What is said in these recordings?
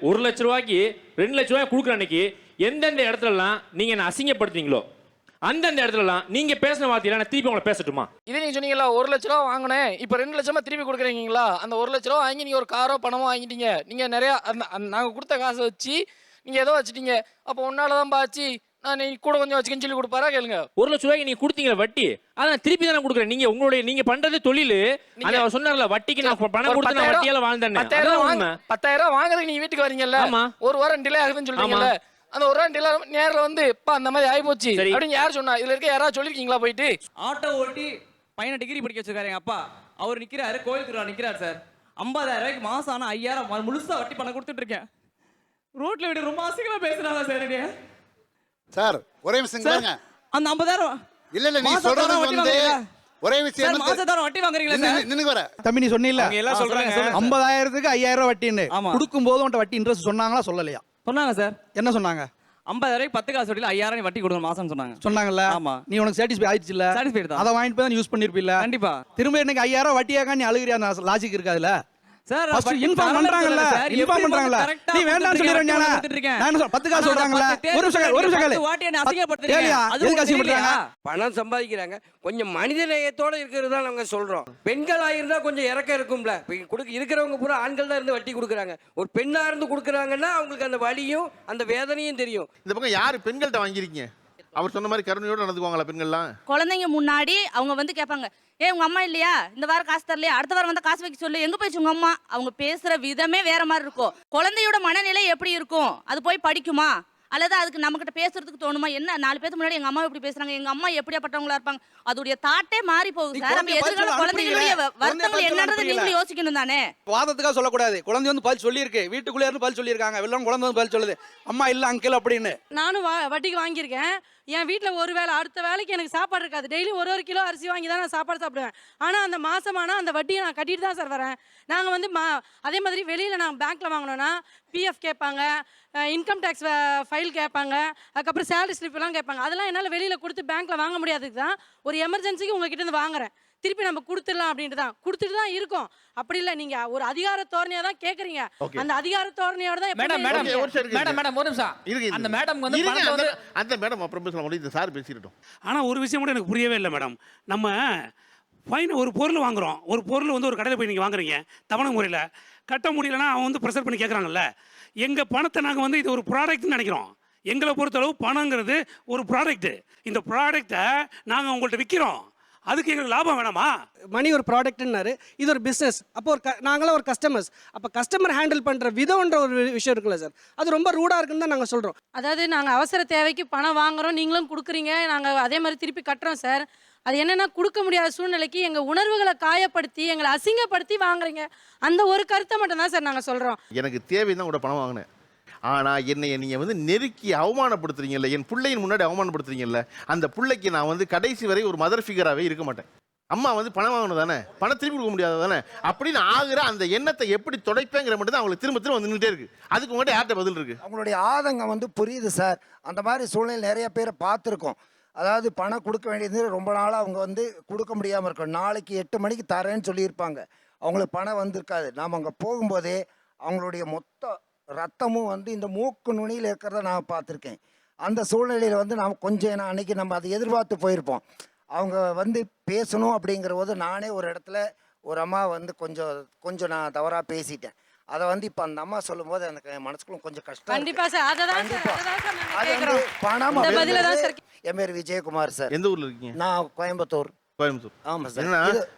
ஒரு லட்ச ரூபாய்க்கு ரெண்டு லட்ச ரூபாய் கொடுக்குற அன்னைக்கு எந்தெந்த இடத்துலலாம் நீங்க என்ன அசிங்கப்படுத்துறீங்களோ அந்தந்த இடத்துலலாம் நீங்க பேசின வார்த்தையில நான் திருப்பி உங்களை பேசட்டுமா? இதே நீங்க சொன்னீங்களா ஒரு லட்ச ரூபா வாங்கினேன். இப்போ ரெண்டு லட்சமா திருப்பி கொடுக்குறீங்களா? அந்த ஒரு லட்ச ரூபா வாங்கி நீங்க ஒரு காரோ பணமோ வாங்கிட்டீங்க. நீங்க நிறைய அந்த அந்த நாங்க கொடுத்த காசை வச்சு நீங்க ஏதோ வச்சுட்டீங்க. அப்போ உன்னால தான் பாச்சு நான் நீ கூட கொஞ்சம் வச்சுக்கன்னு சொல்லி கொடுப்பாரா? கேளுங்க. ஒரு லட்ச ரூபாய்க்கு நீங்க கொடுத்தீங்க வட்டி. அதை நான் திருப்பி தானே கொடுக்குறேன். நீங்க உங்களுடைய நீங்க பண்றது தொழில். அந்த அவர் சொன்னார்ல வட்டிக்கு நான் பணம் கொடுத்து நான் பத்தாயிரம் வட்டியால வாழ்ந்தேன் பத்தாயிரம் அதான் வாங்க உண்மை. பத்தாயிரம் ரூபா வாங்குறதுக்கு நீங்க வீட்டுக்கு வரீங்கல்ல? ஆமா. ஒரு வாரம் டிலே ஆகுதுன்னு சொல்றீங்கல்ல? அந்த ஒரு வாரம் டிலே நேர்ல வந்து இப்ப அந்த மாதிரி ஆகி போச்சு. அப்படின்னு யார் சொன்னா? இதுல இருக்க யாராவது சொல்லிருக்கீங்களா போயிட்டு? ஆட்டோ ஓட்டி பையனை டிகிரி படிக்க வச்சிருக்காரு எங்க அப்பா. அவர் நிக்கிறாரு கோயில் திருவிழா நிக்கிறார் சார். ஐம்பதாயிரம் ரூபாய்க்கு மாசம் ஆனா ஐயாயிரம் முழுசா வட்டி பணம் கொடுத்துட்டு இருக்கேன். ரோட்ல விட ரொம்ப அசிங்கமா பேசுறாங்க சார். சார் ஒரே விஷயம் சார் கேளுங்க. அந்த ஐம்பதாயிரம் இல்ல இல்ல நீ சொல்றது வட்டி வந்து? ஒரே விஷயம் மாசத்தோட வட்டி வாங்குறீங்களா சார்? நின்னு வர. தம்பி நீ சொன்னீல்ல? எல்லாம் சொல்றாங்க. ஐம்பதாயிரத்துக்கு ஐயாயிரம் ரூபாய் வட்டின்னு. ஆமா. கொடுக்கும் போது உன்ட்ட வட்டி இன்ட்ரெஸ்ட் சொன்னாங்களா சொல்லலையா? சொன்னாங்க சார். என்ன சொன்னாங்க? ஐம்பதாயிரம் பத்து காசு வட்டியில் ஐயாயிரம் வட்டி கொடுங்க மாசம் சொன்னாங்க. சொன்னாங்கல்ல? ஆமா. நீ உனக்கு சாட்டிஸ்ஃபை ஆயிடுச்சுல Satisfied தான். அதை வாங்கிட்டு போய் தான் யூஸ் பண்ணிருப்பில்ல? கண்டிப்பா. திரும்ப எனக்கு ஐயாயிரம் வட்டியாக்கா நீ அழுகிறியா? லாஜிக் இருக்காதுல்ல? சார் ஃபர்ஸ்ட் இன்ஃபார்ம் பண்றாங்கல்ல. இன்ஃபார்ம் நீ வேண்டாம்னு நான் என்ன பத்து காசு சொல்றாங்கல்ல ஒரு நிமிஷம் கேளு, ஒரு நிமிஷம் கேளு கேளியா எதுக்கு அசிங்கப்படுறாங்க பணம் சம்பாதிக்கிறாங்க. கொஞ்சம் மனித நேயத்தோட இருக்கிறது தான் நாங்கள் சொல்றோம். பெண்களா இருந்தா கொஞ்சம் இறக்கம் இருக்கும்ல. இப்ப கொடுக்க இருக்கிறவங்க பூரா ஆண்கள் தான் இருந்து வட்டி கொடுக்குறாங்க. ஒரு பெண்ணா இருந்து கொடுக்குறாங்கன்னா அவங்களுக்கு அந்த வலியும் அந்த வேதனையும் தெரியும். இந்த பக்கம் யாரு பெண்கள்கிட்ட வாங்கியிருக்கீங்க? அவர் சொன்ன மாதிரி கருணையோட நடந்துக்குவாங்களா பெண்கள்லாம்? குழந்தைங்க முன்னாடி அவங்க வந்து கேட்பாங்க ஏ உங்க அம்மா இல்லையா? இந்த வாரம் காசு தரலையா? அடுத்த வாரம் வந்து காசு வைக்க சொல்லு. எங்க போயிடுச்சு உங்க அம்மா? அவங்க பேசுற விதமே வேற மாதிரி இருக்கும். குழந்தையோட மனநிலை எப்படி இருக்கும்? அது போய் படிக்குமா? அல்லது அதுக்கு நம்ம கிட்ட பேசுறதுக்கு தோணுமா? என்ன? நாலு பேருக்கு முன்னாடி எங்க அம்மா எப்படி பேசுறாங்க. எங்க அம்மா எப்படியாப்பட்டவங்களா இருப்பாங்க? அதோடைய தாட்டே மாறி போகுது. சார் குழந்தைய எதிர்கால குழந்தைகளுடைய. வருத்தங்கள் என்னன்றது. நீங்களும் யோசிக்கணும் தானே? வாதத்துக்காக சொல்லக்கூடாது. குழந்தை வந்து பதில் சொல்லியிருக்கு. வீட்டுக்குள்ளே இருந்து பதில் சொல்லியிருக்காங்க. வெள்ளம் குழந்தை வந்து பதில் சொல்லுது. அம்மா இல்ல அங்கிள் அப்படின்னு. நானும் வா வட்டிக்கு வாங்கியிருக்கேன். என் வீட்டில் ஒரு வேளை அடுத்த வேலைக்கு எனக்கு சாப்பாடு இருக்காது. டெய்லி ஒரு ஒரு கிலோ அரிசி வாங்கி தான் நான் சாப்பாடு சாப்பிடுவேன். ஆனால் அந்த மாசமானா அந்த வட்டியை நான் கட்டிட்டு தான் சார் வரேன். நாங்கள் வந்து மா அதே மாதிரி வெளியில் நாங்கள் பேங்க்கில் வாங்கினோன்னா பிஎஃப் கேட்பாங்க இன்கம் டேக்ஸ் ஃபைல் கேட்பாங்க அதுக்கப்புறம் சேலரி ஸ்லிப்லாம் கேட்பாங்க. அதெல்லாம் என்னால் வெளியில் கொடுத்து பேங்க்கில் வாங்க முடியாதுக்கு தான் ஒரு எமர்ஜென்சிக்கு உங்ககிட்ட இருந்து வாங்குறேன். திருப்பி நம்ம கொடுத்துடலாம் அப்படின்ட்டு தான். கொடுத்துட்டு தான் இருக்கோம். அப்படி இல்லை நீங்க ஒரு அதிகார தோரணையா தான் கேக்குறீங்க. அந்த அதிகார தோரணையோட தான் மேடம் மேடம் Okay, ஒரு நிமிஷம் இருக்கு. மேடம் மேடம் ஒரு நிமிஷம். இருக்கு. அந்த மேடம் வந்து அந்த- மேடம் அப்புறம் பேசலாம். இந்த சார் பேசிக்கிட்டோம். ஆனால் ஒரு விஷயம் கூட எனக்கு புரியவே இல்லை மேடம். நம்ம ஃபைன் ஒரு பொருள் வாங்குறோம். ஒரு பொருள் வந்து ஒரு கடையில் போய் நீங்கள் வாங்குறீங்க. தவணை முறையில். கட்ட முடியலன்னா அவன் வந்து ப்ரெஷர் பண்ணி கேட்குறாங்கல்ல எங்கள் பணத்தை நாங்கள் வந்து இது ஒரு ப்ராடக்ட்னு நினைக்கிறோம். எங்களை பொறுத்தளவு பணங்கிறது ஒரு ப்ராடக்ட்டு இந்த ப்ராடக்டை நாங்கள் உங்கள்கிட்ட விற்கிறோம் அதுக்கு எங்களுக்கு லாபம் வேணாமா? மணி ஒரு ப்ராடக்ட்னாரு இது ஒரு பிஸ்னஸ் அப்போ ஒரு க- நாங்களாம் ஒரு கஸ்டமர்ஸ் அப்போ கஸ்டமர் ஹேண்டில் பண்ணுற விதம்ன்ற ஒரு விஷயம் இருக்குல்ல சார் அது ரொம்ப ரூடாக இருக்குன்னு தான் நாங்கள் சொல்கிறோம் அதாவது நாங்கள் அவசர தேவைக்கு பணம் வாங்குறோம் நீங்களும் கொடுக்குறீங்க நாங்கள் அதே மாதிரி திருப்பி கட்டுறோம் சார் அது என்னன்னா கொடுக்க முடியாத சூழ்நிலைக்கு எங்கள் உணர்வுகளை காயப்படுத்தி எங்களை அசிங்கப்படுத்தி வாங்குறீங்க. அந்த ஒரு கருத்தை மட்டும் தான் சார் நாங்கள் சொல்கிறோம் எனக்கு தேவை தான் கூட பணம் வாங்கினேன். ஆனால் என்னை நீங்கள் வந்து நெருக்கி அவமானப்படுத்துறீங்கல்ல என் பிள்ளையின் முன்னாடி அவமானப்படுத்துறீங்கல்ல அந்த பிள்ளைக்கு நான் வந்து கடைசி வரை ஒரு மதர் ஃபிகராகவே இருக்க மாட்டேன். அம்மா வந்து பணம் வாங்கணும் தானே பணம் திரும்பி கொடுக்க முடியாது தானே அப்படின்னு ஆகிற அந்த எண்ணத்தை எப்படி துடைப்பேங்கிற மட்டும் தான் அவங்களுக்கு திரும்ப திரும்ப வந்து இருக்கு. அதுக்கு உங்கள்கிட்ட யார்கிட்ட பதில் இருக்கு? அவங்களுடைய ஆதங்கம் வந்து புரியுது சார். அந்த மாதிரி சூழ்நிலை நிறைய பேரை பார்த்துருக்கோம். அதாவது பணம் கொடுக்க வேண்டியது ரொம்ப நாளாக அவங்க வந்து கொடுக்க முடியாமல் இருக்கும் நாளைக்கு எட்டு மணிக்கு தரேன்னு சொல்லியிருப்பாங்க. அவங்களுக்கு பணம் வந்திருக்காது. நாம் அங்கே போகும்போதே அவங்களுடைய மொத்த ரத்தமும் வந்து இந்த மூக்கு நுனியில் இருக்கிறத நான் பார்த்துருக்கேன். அந்த சூழ்நிலையில் வந்து நாம் கொஞ்சம் நான் அன்னைக்கு நம்ம அதை எதிர்பார்த்து போயிருப்போம். அவங்க வந்து பேசணும் அப்படிங்கிற போது நானே ஒரு இடத்துல ஒரு அம்மா வந்து கொஞ்சம் கொஞ்சம் நான் தவறாக பேசிட்டேன். அதை வந்து இப்போ அந்த அம்மா சொல்லும்போது எனக்கு என் மனசுக்குள்ள கொஞ்சம் கஷ்டம் இருக்கு. கண்டிப்பா சார். அதை தான். அதை வந்து பணம் இந்த பதில தான் அப்படிங்கிறது சார் என் பேர் விஜயகுமார் சார். எந்த ஊர்ல இருக்கீங்க? நான் கோயம்புத்தூர். கோயம்புத்தூர். ஆமாம் சார்.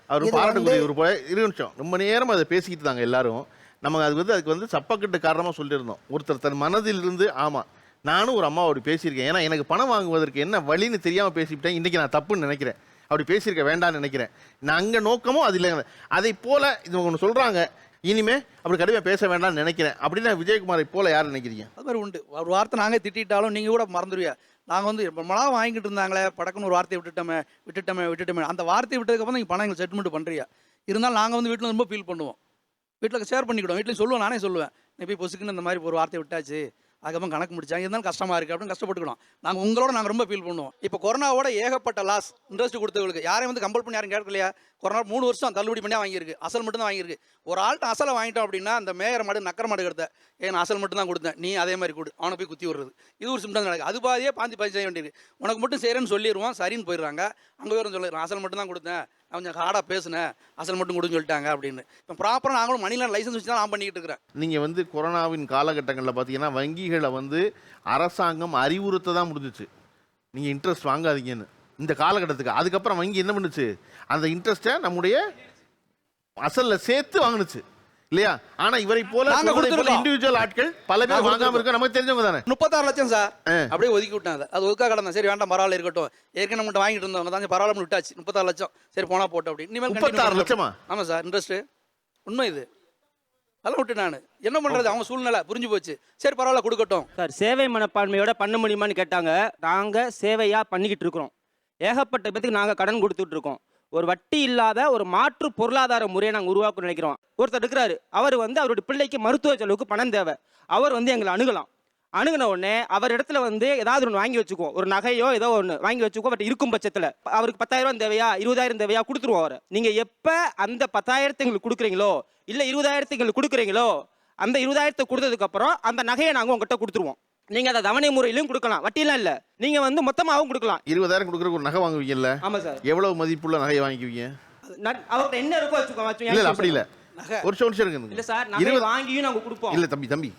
அவர் வந்து- ஒரு போய் இரு நிமிஷம். ரொம்ப நேரம் அதை பேசிக்கிட்டு இருந்தாங்க எல்லாரும். நம்ம அதுக்கு வந்து அதுக்கு வந்து சப்பக்கட்டு காரணமாக சொல்லியிருந்தோம். ஒருத்தர் தன் மனதிலிருந்து ஆமாம் நானும் ஒரு அம்மாவோட பேசியிருக்கேன். ஏன்னா எனக்கு பணம் வாங்குவதற்கு என்ன வழின்னு தெரியாமல் பேசிவிட்டேன். இன்றைக்கி நான் தப்புன்னு நினைக்கிறேன். அப்படி பேசியிருக்க வேண்டாம்னு நினைக்கிறேன். நான் அங்கே நோக்கமும் அது இல்லைங்க. அதை போல் இது ஒன்று சொல்கிறாங்க இனிமே அப்படி கடுமையாக பேச வேண்டாம்னு நினைக்கிறேன். அப்படின்னு விஜயகுமாரை போல யார் நினைக்கிறீங்க? அது மாதிரி உண்டு. ஒரு வார்த்தை நாங்கள் திட்டிட்டாலும் நீங்கள் கூட மறந்துடுவியா நாங்கள் வந்து இப்போ நாளாக வாங்கிட்டு இருந்தாங்களே படக்குன்னு ஒரு வார்த்தையை விட்டுட்டோமே விட்டுட்டோமே விட்டுட்டோமே. அந்த வார்த்தையை விட்டதுக்கப்புறம் நீங்கள் பணம் எங்களுக்கு செட்டில்மெண்ட் பண்ணுறியா இருந்தாலும் நாங்கள் வந்து வீட்டில் ரொம்ப ஃபீல் பண்ணுவோம். வீட்டில் ஷேர் பண்ணிக்கிடுவோம். வீட்டில் சொல்லுவேன் நானே சொல்லுவேன். நீ போய் பொசுக்குன்னு இந்த மாதிரி ஒரு வார்த்தை விட்டாச்சு அதுக்கப்புறம் கணக்கு முடிச்சாங்க இருந்தாலும் கஷ்டமாக இருக்குது அப்படின்னு கஷ்டப்பட்டுக்கணும் நாங்கள் உங்களோட நாங்கள் ரொம்ப ஃபீல் பண்ணுவோம். இப்போ கொரோனாவோட ஏகப்பட்ட லாஸ் இன்ட்ரெஸ்ட் கொடுத்தவங்களுக்கு யாரையும் வந்து கம்பல் பண்ணி யாரும் கேட்கலையா? கொரோனா மூணு வருஷம் தள்ளுபடி பண்ணி வாங்கியிருக்கு. அசல் மட்டும் தான் வாங்கியிருக்கு. ஒரு ஆள்கிட்ட அசலை வாங்கிட்டோம் அப்படின்னா அந்த மேயர் மாடு நக்கர மாடு எடுத்த ஏன் அசல் மட்டும் தான் கொடுத்தேன். நீ அதே மாதிரி கொடு. அவனை போய் குத்தி விடுறது. இது ஒரு சிம்டம் நடக்குது. அது பாதியே பாந்தி பாதி செய்ய வேண்டியது உனக்கு மட்டும் செய்கிறேன்னு சொல்லிடுவோம் சரின்னு போயிடுறாங்க. அங்கே வேறு சொல்லிடுறேன் அசல் மட்டும் தான் கொடுத்தேன். கொஞ்சம் ஹார்டாக பேசினேன். அசல் மட்டும் கொடுன்னு சொல்லிட்டாங்க அப்படின்னு. இப்போ ப்ராப்பராக நாங்களும் மணிலாம் லைசன்ஸ் வச்சு தான் நான் பண்ணிக்கிட்டு இருக்கிறேன். நீங்கள் வந்து கொரோனாவின் காலகட்டங்களில் பார்த்தீங்கன்னா வங்கிகளை வந்து அரசாங்கம் அறிவுறுத்த தான் முடிஞ்சிச்சு. நீங்கள் இன்ட்ரெஸ்ட் வாங்காதீங்கன்னு. இந்த காலகட்டத்துக்கு. அதுக்கப்புறம் வங்கி என்ன பண்ணுச்சு? அந்த இன்ட்ரெஸ்ட்டை நம்முடைய அசலில் சேர்த்து வாங்குனுச்சு. இல்லையா? ஆனா இவரை போல நாங்க கொடுத்திருக்கோம். இண்டிவிஜுவல் ஆட்கள் பல பேர் நாங்க வாங்காம இருக்க நமக்கு தெரிஞ்சவங்க தானே? முப்பத்தாறு லட்சம் சார். ஆ. அப்படியே ஒதுக்கி விட்டேன் அதை அது ஒதுக்கா கடந்தேன் சரி வேண்டாம் பரவாயில்ல இருக்கட்டும். ஏற்கனவே நம்மகிட்ட வாங்கிட்டு இருந்தவங்க தான். சரி, பரவாயில்ல விட்டாச்சு. முப்பத்தாறு லட்சம். சரி போனா போட்டோம் அப்படி. இனிமேல் continue முப்பத்தாறு பண்ணலாம். லட்சமா? ஆமாம் சார் இன்ட்ரெஸ்ட்டு உண்மை இது. அதெல்லாம் விட்டு நான். என்ன பண்ணுறது அவங்க சூழ்நிலை புரிஞ்சு போச்சு. சரி பரவாயில்ல கொடுக்கட்டும். சார் சேவை மனப்பான்மையோட பண்ண முடியுமான்னு கேட்டாங்க. நாங்கள் சேவையாக பண்ணிக்கிட்டு இருக்கிறோம். ஏகப்பட்ட பேத்துக்கு நாங்கள் கடன் கொடுத்துட்டு இருக்கோம். ஒரு வட்டி இல்லாத ஒரு மாற்று பொருளாதார முறையை நாங்கள் உருவாக்க நினைக்கிறோம். ஒருத்தர் இருக்கிறாரு. அவர் வந்து அவருடைய பிள்ளைக்கு மருத்துவ செலவுக்கு பணம் தேவை. அவர் வந்து எங்களை அணுகலாம். அணுகின உடனே அவர் இடத்துல வந்து ஏதாவது ஒன்று வாங்கி வச்சுக்குவோம். ஒரு நகையோ ஏதோ ஒன்று வாங்கி வச்சுக்குவோம். பட் இருக்கும் பட்சத்தில் அவருக்கு பத்தாயிரம் தேவையா? இருபதாயிரம் தேவையா? கொடுத்துருவோம் அவரை. நீங்கள் எப்போ அந்த பத்தாயிரத்தை எங்களுக்கு கொடுக்குறீங்களோ இல்லை இருபதாயிரத்தை எங்களுக்கு கொடுக்குறீங்களோ அந்த இருபதாயிரத்தை கொடுத்ததுக்கப்புறம் அந்த நகையை நாங்கள் உங்ககிட்ட கொடுத்துருவோம். நீங்கள் அதை தவணை முறையிலும் கொடுக்கலாம். வட்டிலாம் இல்லை. நீங்கள் வந்து மொத்தமாகவும் கொடுக்கலாம். இருபதாயிரம் கொடுக்குற ஒரு நகை வாங்குவீங்கல்ல? ஆமாம் சார். எவ்வளவு மதிப்புள்ள நகையை வாங்கிக்குவீங்க? அவர்கிட்ட என்ன இருக்கோ வச்சுக்கோ இல்ல அப்படி இல்ல. ஒரு நிமிஷம் இருங்க. இல்லை சார் இருபது வாங்கியும் நாங்கள் கொடுப்போம். இல்ல தம்பி தம்பி.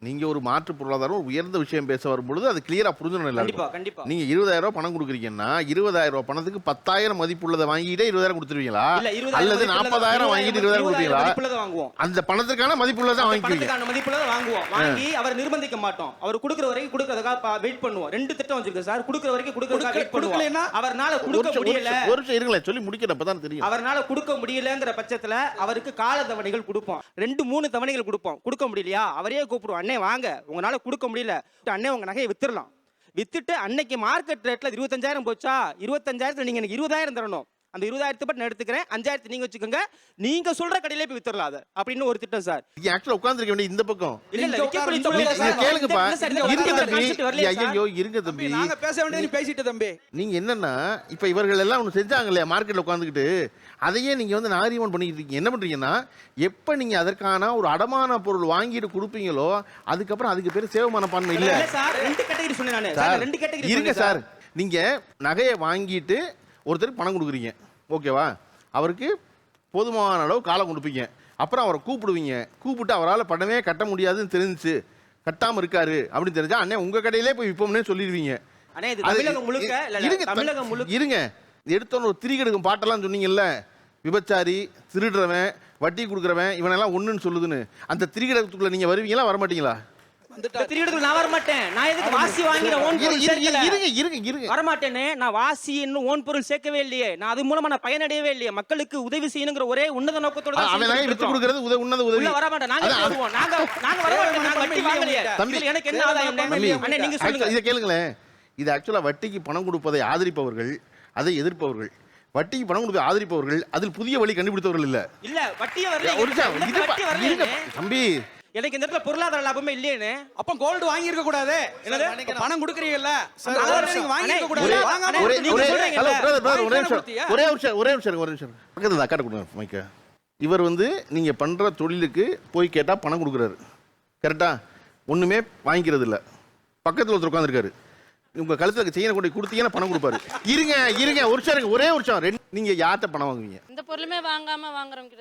நீங்க ஒரு மாற்று பொருளாதாரம் ஒரு உயர்ந்த விஷயம் பேச வரும்பொழுது அது கிளியரா எல்லாருக்கும். கண்டிப்பா நீங்க இருபதாயிரம் ரூபாய் பணம் கொடுக்குறீங்கன்னா இருபதாயிரம் ரூபாய் பணத்துக்கு பத்தாயிரம் மதிப்புள்ளதை வாங்கிட்டே இருபதாயிரம் கொடுத்துருவீங்களா? இல்ல அல்லது மதிப்புள்ளதை- நாற்பதாயிரம் வாங்கிட்டு இருபதாயிரம் கொடுப்பீங்களா? மதிப்புள்ளதை வாங்குவோம். அந்த பணத்துக்கான மதிப்புள்ளதை மதிப்புல தான் வாங்குவோம். வாங்கி அவர் நிர்பந்திக்க மாட்டோம். அவர் கொடுக்குற வரைக்கும் கொடுக்கறதுக்காக வெயிட் பண்ணுவோம். ரெண்டு திட்டம் வச்சிருக்கு சார். கொடுக்குற வரைக்கும் கொடுக்கறதுக்காக கொடுக்க- வெயிட் பண்ணுவோம். கொடுக்கலைன்னா? அவர்னால கொடுக்க முடியல. ஒரு நிமிஷம் இருங்களேன். சொல்லி முடிக்கிறேன் அப்பதான் தெரியும். அவர்னால கொடுக்க முடியலங்கிற பட்சத்துல அவருக்கு கால தவணைகள் கொடுப்போம். ரெண்டு மூணு தவணைகள் கொடுப்போம். கொடுக்க முடியலையா? அவரே கூப்பிடுவோம் அண்ணே வாங்க. உங்களால கொடுக்க முடியல. அண்ணே உங்க நகையை வித்துடலாம் வித்துட்டு அன்னைக்கு மார்க்கெட் ரேட்ல இருபத்தஞ்சாயிரம் போச்சா? இருபத்தஞ்சாயிரத்துல நீங்க எனக்கு இருபதாயிரம் தரணும். அந்த இருபதாயிரத்தை பட்டு நான் எடுத்துக்கிறேன். அஞ்சாயிரத்தை நீங்க வச்சுக்கோங்க. நீங்க சொல்ற கடையிலே போய் வித்துடலாம் அதை. அப்படின்னு ஒரு திட்டம் சார். ஆக்சுவலா உட்கார்ந்திருக்க வேண்டிய இந்த பக்கம். இல்ல இல்ல. கேளுங்கப்பா. இருங்க தம்பி? ஐயோ இருங்க தம்பி. நாங்க பேச வேண்டியது நீ பேசிட்டு தம்பி. நீங்க என்னன்னா இப்ப இவர்கள் எல்லாம் ஒன்று செஞ்சாங்க இல்லையா? மார்க்கெட்ல உட்காந்துக்கிட்டு அதையே நீங்க வந்து நாரிமன் பண்ணிட்டு இருக்கீங்க. என்ன பண்றீங்கன்னா எப்ப நீங்க அதற்கான ஒரு அடமான பொருள் வாங்கிட்டு கொடுப்பீங்களோ அதுக்கப்புறம் அதுக்கு பேர் சேவை மனப்பான்மை இல்ல. சார். ரெண்டு கேட்டகரி சொன்னேன் நானு. சார் சார் ரெண்டு கேட்டகரி இருங்க சார். நீங்க நகையை வாங்கிட்டு ஒருத்தருக்கு பணம் கொடுக்குறீங்க. ஓகேவா? அவருக்கு போதுமான அளவு காலம் கொடுப்பீங்க. அப்புறம் அவரை கூப்பிடுவீங்க. கூப்பிட்டு அவரால் பணமே கட்ட முடியாதுன்னு தெரிஞ்சுச்சு. கட்டாம இருக்காரு அப்படின்னு தெரிஞ்சா அண்ணே உங்க கடையிலே போய் விற்போம்னே சொல்லிடுவீங்க. அண்ணே இது அது- தமிழகம் முழுக்க இருங்க, தமிழகம் முழுக்க இருங்க. எடுத்தோன்னு ஒரு திரிகெடுக்கும் பாட்டெல்லாம் சொன்னீங்கல்ல. விபச்சாரி திருடுறவன் வட்டி கொடுக்குறவன் இவனெல்லாம் ஒண்ணுன்னு சொல்லுதுன்னு. அந்த திரிகடத்துக்குள்ள நீங்க வருவீங்களா வரமாட்டீங்களா? நான் எதுக்கு வாசி வாங்கிற ஓன் பொருள் இரு- சேர்க்கல? இருங்க இருங்க இருங்க வர மாட்டேனே நான் வாசி இன்னும் ஓன் பொருள் சேர்க்கவே இல்லையே. நான் அது மூலமா நான் பயனடையவே இல்லையே. மக்களுக்கு உதவி செய்யணுங்கிற ஒரே உன்னத நோக்கத்தோட தான் அவன் வித்து இருக்கோம். கொடுக்கறது உத உன்னத உதவி. வர மாட்டேன் நாங்க அதான், அது- பேசுவோம் நாங்க நாங்க வர மாட்டோம் நாங்க வட்டி வாங்கலையே. தம்பி. எனக்கு என்ன ஆதாயம் அண்ணே நீங்க சொல்லுங்க. இதை கேளுங்களேன். இது ஆக்சுவலா வட்டிக்கு பணம் கொடுப்பதை ஆதரிப்பவர்கள் அதை எதிர்ப்பவர்கள். வட்டிக்கு பணம் கொடுப்பதை ஆதரிப்பவர்கள் அதில் புதிய வழி கண்டுபிடித்தவர்கள் இல்ல. இல்ல வட்டியே வரல. வட்டி தம்பி. எனக்கு இந்த இடத்துல பொருளாதார லாபமே இல்லையேன்னு. அப்ப கோல்டு வாங்கி இருக்க கூடாது. என்னது? பணம் கொடுக்குறீங்கல்ல? வாங்கி இருக்க கூடாது. ஒரே வாங்காம ஒரே நீங்க பிரதர் ஒரே நிமிஷம்? ஒரே நிமிஷம் ஒரே நிமிஷம் இருங்க, ஒரே நிமிஷம் பக்கத்துல அக்காட்ட கொடுங்க மைக்க இவர் வந்து நீங்க பண்ற தொழிலுக்கு போய் கேட்டா பணம் கொடுக்குறாரு. கரெக்டா ஒண்ணுமே வாங்கிக்கிறது இல்ல. பக்கத்துல ஒருத்தர் உட்காந்துருக்காரு உங்க கழுத்துல செயினை கொண்டு கொடுத்தீங்கன்னா பணம் கொடுப்பாரு. இருங்க இருங்க ஒரு நிமிஷம் இருங்க ஒரே ஒரு நிமிஷம். ரெண்டு நீங்க யார்கிட்ட பணம் வாங்குவீங்க? இந்த பொருளுமே வாங்காம வாங்குறவங்க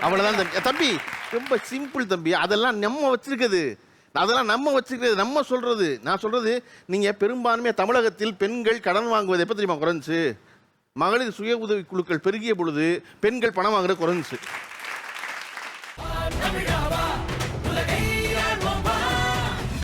அவ்வளவுதான் தம்பி. தம்பி ரொம்ப சிம்பிள் தம்பி. அதெல்லாம் நம்ம வச்சிருக்கிறது. அதெல்லாம் நம்ம வச்சிருக்கிறது. நம்ம சொல்றது. நான் சொல்றது நீங்க பெரும்பான்மையா தமிழகத்தில் பெண்கள் கடன் வாங்குவது எப்ப தெரியுமா குறைஞ்சுச்சு? மகளிர் சுய உதவி குழுக்கள் பெருகிய பொழுது பெண்கள் பணம் வாங்குறது குறைஞ்சுச்சு.